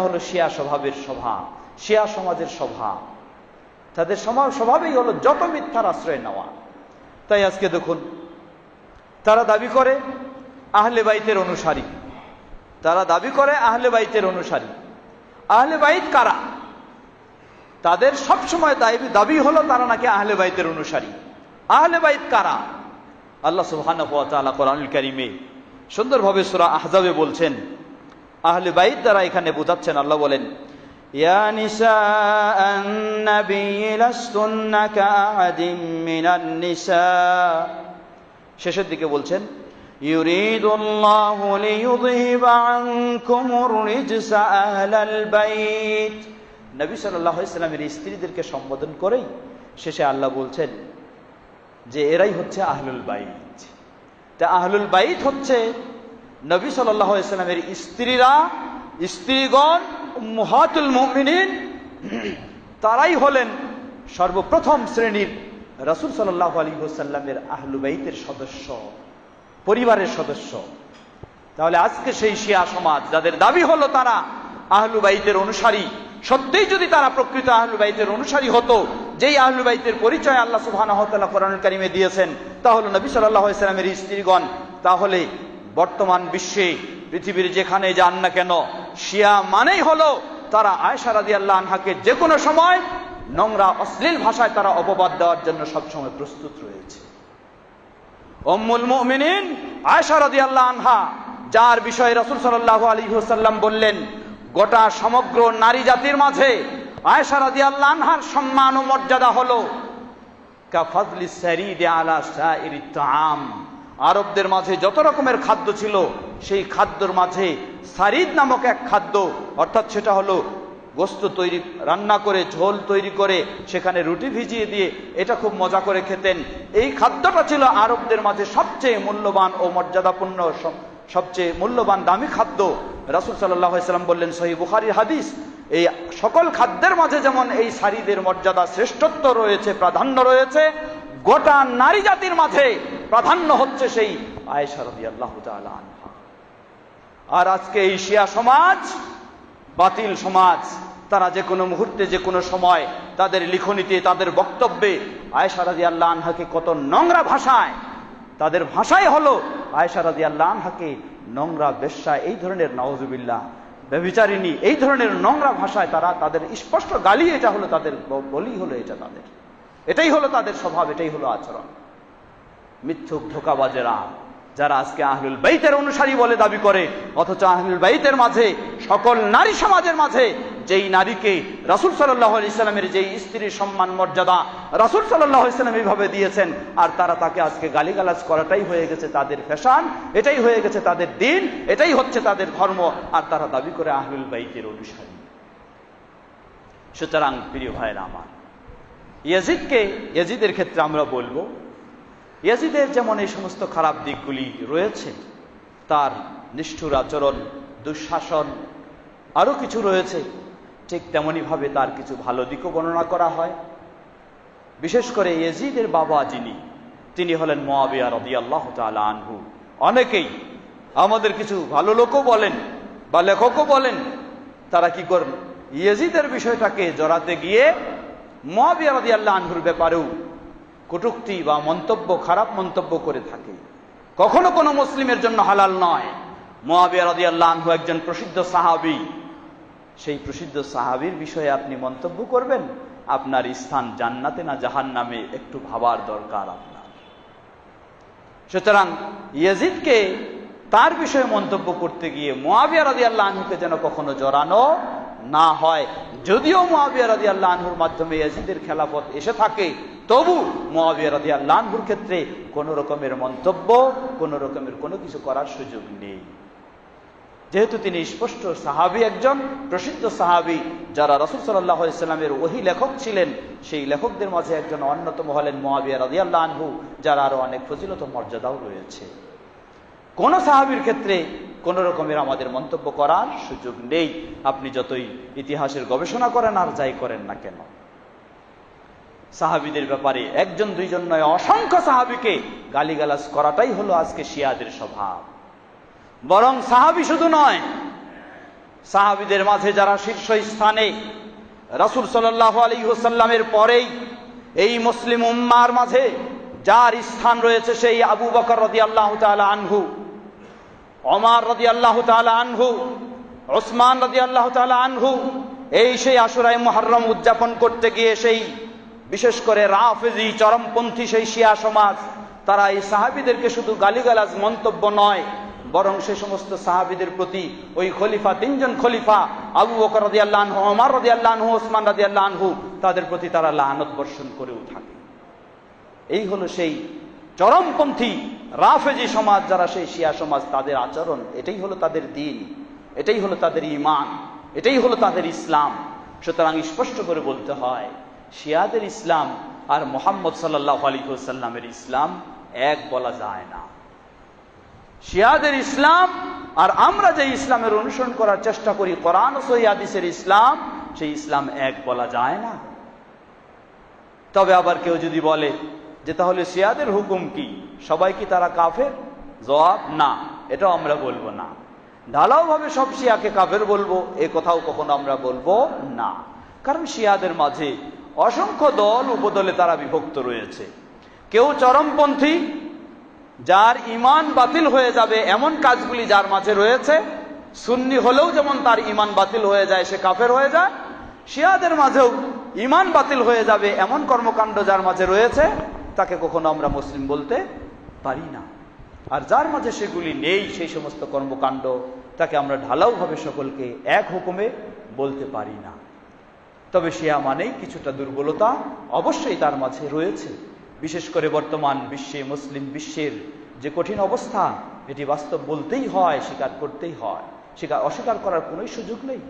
হলো শিয়া স্বভাবের স্বভাব, শিয়া সমাজের স্বভাব। তাদের সমাজ স্বভাবেই হলো যত মিথ্যার আশ্রয় নেওয়া। তাই আজকে দেখুন, তারা দাবি করে আহলে বাইতের অনুসারী। তারা দাবি করে আহলে বাইতের অনুসারী। আহলে বাইত কারা? তাদের সবসময় দাবি দাবি হলো তারা নাকি আহলে বাইতের অনুসারী। আহলে বাইত কারা? আল্লাহ সুবহানাহু ওয়া সুন্দরভাবে সূরা আহজাবে বলছেন আহলে বাইত দ্বারা এখানে বোঝাচ্ছেন আল্লাহ বলেন يا نساء النبي لستن كأحد من النساء শেষের দিকে বলছেন يريد الله ليذهب عنكم الرجس أهل البيت নবী সাল্লাহ ইসলামের স্ত্রীদেরকে সম্বোধন করেই শেষে আল্লাহ বলছেন যে এরাই হচ্ছে আহলুল বাইত তা আহলুল বাইত হচ্ছে নবী সাল্লাহ ইসলামের স্ত্রীরা, স্ত্রীগণ মহাতুল মুমিনিন, তারাই হলেন সর্বপ্রথম শ্রেণির রসুল সাল্লাহ আলী হোসাল্লামের আহলুবাইতের সদস্য, পরিবারের সদস্য। তাহলে আজকে সেই শিয়া সমাজ, যাদের দাবি হলো তারা আহলু বাইতের অনুসারী, সত্যিই যদি তারা প্রকৃত আহলু বাইতের অনুসারী হতো, যেই আহলু বাইতের পরিচয় আল্লাহ ওয়া তাআলা কোরআনুল দিয়েছেন তাহলে নবী সাল্লাল্লাহু আলাইহি সাল্লামের স্ত্রীগণ, তাহলে বর্তমান বিশ্বে, পৃথিবীর যেখানে যান না কেন, শিয়া মানেই হলো তারা আয়েশা আল্লাহ আনহাকে যে কোনো সময় নোংরা, অশ্লীল ভাষায় তারা অপবাদ দেওয়ার জন্য সবসময় প্রস্তুত রয়েছে। উম্মুল মুমিনিন আয়েশা রাদিয়াল্লাহু আনহা, যার বিষয়ে রসুল সাল্লাল্লাহু আলাইহি ওয়াসাল্লাম বললেন, গোটা সমগ্র নারী জাতির মাঝে আয়েশা আল্লাহ আনহার সম্মান ও মর্যাদা হলো কাফাজলি সারিদ আলা সাইরি তাআম আরবদের মাঝে যত রকমের খাদ্য ছিল, সেই খাদ্যর মাঝে সারিদ নামক এক খাদ্য, অর্থাৎ সেটা হলো গোস্ত তৈরি, রান্না করে, ঝোল তৈরি করে, সেখানে রুটি ভিজিয়ে দিয়ে এটা খুব মজা করে খেতেন। এই খাদ্যটা ছিল আরবদের মাঝে সবচেয়ে মূল্যবান ও মর্যাদাপূর্ণ, সব- সবচেয়ে মূল্যবান দামি খাদ্য। রাসুল সাল্লাম বললেন সহি বুখারির হাদিস, এই সকল খাদ্যের মাঝে যেমন এই সারিদের মর্যাদা শ্রেষ্ঠত্ব রয়েছে, প্রাধান্য রয়েছে, গোটা নারী জাতির মাঝে প্রাধান্য হচ্ছে সেই আনহা। আর আজকে এই শিয়া সমাজ, বাতিল সমাজ, তারা যে কোনো মুহূর্তে, যে কোনো সময় তাদের লিখনিতে, তাদের বক্তব্যে আয়েশা রাজি আল্লাহ আনহাকে কত নোংরা ভাষায়, তাদের ভাষাই হলো আয়েশা রাজি আল্লাহ আনহাকে নোংরা বেশ্যা এই ধরনের নওয়াজুবিল্লাহ ব্যবিচারিণী এই ধরনের নোংরা ভাষায় তারা তাদের স্পষ্ট গালি, এটা হলো তাদের বলি হলো এটা তাদের। এটাই হলো তাদের স্বভাব, এটাই হলো আচরণ। মিথ্যুক ধোকাবাজেরা, যারা আজকে আহলুল বাইতের অনুসারী বলে দাবি করে, অথচ আহলুল বাইতের মাঝে, সকল নারী সমাজের মাঝে, যেই নারীকে রাসুল সাল্লাহ ইসলামের যেই স্ত্রীর সম্মান, মর্যাদা রাসুল সাল্লাহ ইসলাম এইভাবে দিয়েছেন, আর তারা তাকে আজকে গালিগালাজ করাটাই হয়ে গেছে তাদের ফ্যাশন, এটাই হয়ে গেছে তাদের দিন, এটাই হচ্ছে তাদের ধর্ম, আর তারা দাবি করে আহলুল বাইতের অনুসারী। সুতরাং প্রিয় ভাইরা আমার, ইয়াজিদকে, ইয়াজিদের ক্ষেত্রে আমরা বলব ইয়াজিদের যেমন এই সমস্ত খারাপ দিকগুলি রয়েছে, তার নিষ্ঠুর আচরণ, দুঃশাসন আরও কিছু রয়েছে, ঠিক তেমনইভাবে তার কিছু ভালো দিকও বর্ণনা করা হয়। বিশেষ করে ইয়াজিদের বাবা যিনি, তিনি হলেন মোয়াবিয়া রদি আল্লাহ আনহু। অনেকেই আমাদের কিছু ভালো লোকও বলেন বা লেখকও বলেন, তারা কি করেন? ইয়েজিদের বিষয়টাকে জড়াতে গিয়ে মোয়াবিয়া রদি আল্লাহ আনহুর ব্যাপারেও কটুক্তি বা মন্তব্য, খারাপ মন্তব্য করে থাকে। কখনো কোনো মুসলিমের জন্য হালাল নয়। আল্লাহ একজন প্রসিদ্ধ সাহাবি। সেই প্রসিদ্ধ সাহাবির বিষয়ে আপনি মন্তব্য করবেন, আপনার স্থান জান্নাতে না জাহান নামে একটু ভাবার দরকার আপনার। সুতরাং ইয়াজিদকে তার বিষয়ে মন্তব্য করতে গিয়ে মোয়াবিয়া রাদি আল্লাহ যেন কখনো জড়ানো না হয়। যদিও মোয়াবিয়া রাদি আল্লাহ আনহুর মাধ্যমে ইয়াজিদের খেলাফত এসে থাকে, তবু মোয়াবিয়া রাদি আল্লাহ আনহুর ক্ষেত্রে কোনো রকমের মন্তব্য, কোনো রকমের কোনো কিছু করার সুযোগ নেই। যেহেতু তিনি স্পষ্ট সাহাবি একজন, প্রসিদ্ধ সাহাবি, যারা রসুল সাল্লাহ ইসলামের ওহি লেখক ছিলেন, সেই লেখকদের মাঝে একজন অন্যতম হলেন মহাবিয়া রাদিয়াল্লাহ আনহু, যার আরও অনেক ফজিলত মর্যাদাও রয়েছে। কোন সাহাবির ক্ষেত্রে কোন রকমের আমাদের মন্তব্য করার সুযোগ নেই। আপনি যতই ইতিহাসের গবেষণা করেন আর যাই করেন না কেন। সাহাবিদের ব্যাপারে একজন দুইজন নয়, অসংখ্য সাহাবিকে গালিগালাজ করাটাই হলো আজকে শিয়াদের স্বভাব। বরং সাহাবি শুধু নয়, সাহাবিদের মাঝে যারা শীর্ষ স্থানে রাসুল সাল্লাহ আলী হোসাল্লামের পরেই এই মুসলিম উম্মার মাঝে যার স্থান রয়েছে সেই আবু বকর রদি আল্লাহ আনহু অমার রদি আল্লাহ আনহু, ওসমান রদি আল্লাহ আনহু, এই সেই আশুরায় মহরম উদযাপন করতে গিয়ে সেই, বিশেষ করে রাফেজি, চরমপন্থী সেই শিয়া সমাজ, তারা এই সাহাবিদেরকে শুধু গালিগালাজ মন্তব্য নয়, বরং সে সমস্ত সাহাবিদের প্রতি ওই খলিফা, তিনজন খলিফা, আবু বকর রদি আল্লাহ অমার রদি আল্লাহ ওসমান রদি আল্লাহ তাদের প্রতি তারা লানত বর্ষণ করেও থাকে। এই হলো সেই চরমপন্থী রাফেজি সমাজ যারা, সেই শিয়া সমাজ, তাদের আচরণ, এটাই হলো তাদের দিন, এটাই হলো তাদের ইমান এটাই হলো তাদের ইসলাম। সুতরাং স্পষ্ট করে বলতে হয়, শিয়াদের ইসলাম আর মোহাম্মদ সাল্লাহ আলী সাল্লামের ইসলাম এক বলা যায় না। শিয়াদের ইসলাম আর আমরা যে ইসলামের অনুসরণ করার চেষ্টা করি, কোরআন সহিদের ইসলাম, সেই ইসলাম এক বলা যায় না। তবে আবার কেউ যদি বলে যে তাহলে শিয়াদের হুকুম কি? সবাই কি তারা কাফের? জবাব, না। এটাও আমরা বলব না। ঢালাওভাবে সব শিয়াকে কাফের বলব, এ কথাও কখনো আমরা বলব না। কারণ শিয়াদের মাঝে অসংখ্য দল উপদলে তারা বিভক্ত রয়েছে। কেউ চরমপন্থী, যার ইমান বাতিল হয়ে যাবে এমন কাজগুলি যার মাঝে রয়েছে, সুন্নি হলেও যেমন তার ইমান বাতিল হয়ে যায়, সে কাফের হয়ে যায়। শিয়াদের মাঝেও ইমান বাতিল হয়ে যাবে এমন কর্মকাণ্ড যার মাঝে রয়েছে তাকে কখনো আমরা মুসলিম বলতে পারি না। আর যার মাঝে সেগুলি নেই, সেই সমস্ত কর্মকাণ্ড তাকে আমরা ঢালাওভাবে সকলকে এক হুকুমে বলতে পারি না। তবে শিয়া মানেই কিছুটা দুর্বলতা অবশ্যই তার মাঝে রয়েছে। বিশেষ করে বর্তমান বিশ্বে, মুসলিম বিশ্বের যে কঠিন অবস্থা, এটি বাস্তব বলতেই হয়, স্বীকার করতেই হয়, স্বীকার, অস্বীকার করার কোনো সুযোগ নেই।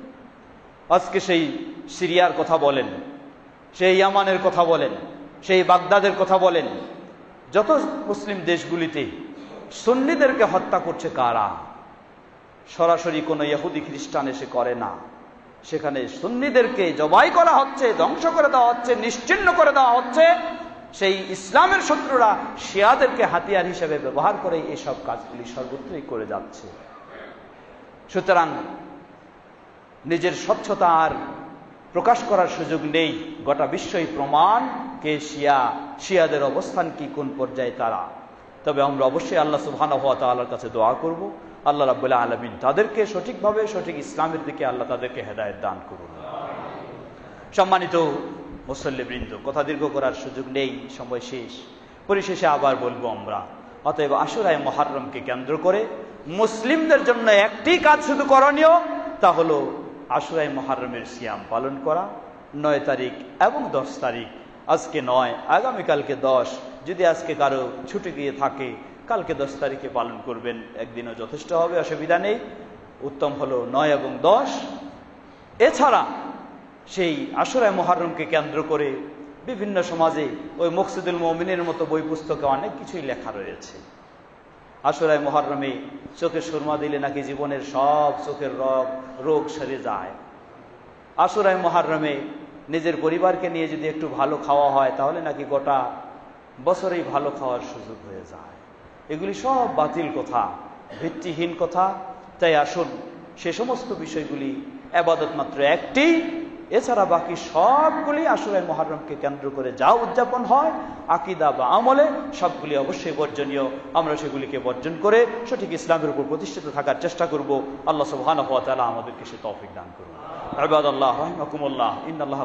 আজকে সেই সিরিয়ার কথা বলেন, সেই ইয়ামানের কথা বলেন সেই বাগদাদের কথা বলেন, যত মুসলিম দেশগুলিতে সুন্নিদেরকে হত্যা করছে কারা? সরাসরি কোনো ইহুদি খ্রিস্টান এসে করে না। সেখানে সুন্নিদেরকে জবাই করা হচ্ছে, ধ্বংস করে দেওয়া হচ্ছে, নিশ্চিন্ন করে দেওয়া হচ্ছে। সেই ইসলামের শত্রুরা শিয়াদেরকে হাতিয়ার হিসেবে ব্যবহার করে এসব কাজগুলি সর্বত্রই করে যাচ্ছে। সুতরাং নিজের স্বচ্ছতা আর প্রকাশ করার সুযোগ নেই। গোটা বিশ্বই প্রমাণ কে শিয়া, শিয়াদের অবস্থান কি, কোন পর্যায়ে তারা তবে আমরা অবশ্যই আল্লাহ সুবহান হওয়া কাছে দোয়া করব। আল্লাহ রাবুল্লাহ আলমিন তাদেরকে সঠিকভাবে, সঠিক ইসলামের দিকে আল্লাহ তাদেরকে হেদায়ত দান করুন। সম্মানিত মুসল্লিবৃন্দ, কথা দীর্ঘ করার সুযোগ নেই, সময় শেষ। পরিশেষে আবার বলব আমরা, অতএব আশুরায় মহারমকে কেন্দ্র করে মুসলিমদের জন্য একটি কাজ শুধু করণীয়, তা হলো আশুরায় মহারমের সিয়াম পালন করা, নয় তারিখ এবং দশ তারিখ। আজকে নয়, আগামীকালকে দশ। যদি আজকে কারও ছুটি গিয়ে থাকে, কালকে দশ তারিখে পালন করবেন। একদিনও যথেষ্ট হবে, অসুবিধা নেই। উত্তম হলো নয় এবং দশ। এছাড়া সেই আসরায় মহারমকে কেন্দ্র করে বিভিন্ন সমাজে ওই মকসুদুল মমিনের মতো বই পুস্তকে অনেক কিছুই লেখা রয়েছে। আসরায় মহারমে চোখে সুরমা দিলে নাকি জীবনের সব চোখের রোগ রোগ সেরে যায়। আসরায় মহারমে নিজের পরিবারকে নিয়ে যদি একটু ভালো খাওয়া হয়, তাহলে নাকি গোটা বছরেই ভালো খাওয়ার সুযোগ হয়ে যায়। এগুলি সব বাতিল কথা, ভিত্তিহীন কথা। তাই আসুন সে সমস্ত বিষয়গুলি, আবাদত মাত্র একটি এছাড়া বাকি সবগুলি আসলে মহারমকে কেন্দ্র করে যা উদযাপন হয়, আকিদা বা আমলে, সবগুলি অবশ্যই বর্জনীয়। আমরা সেগুলিকে বর্জন করে সঠিক ইসলামের উপর প্রতিষ্ঠিত থাকার চেষ্টা করব। আল্লাহ সুবহান আমাদেরকে সে তৌফিক দান করুন। আল্লাহ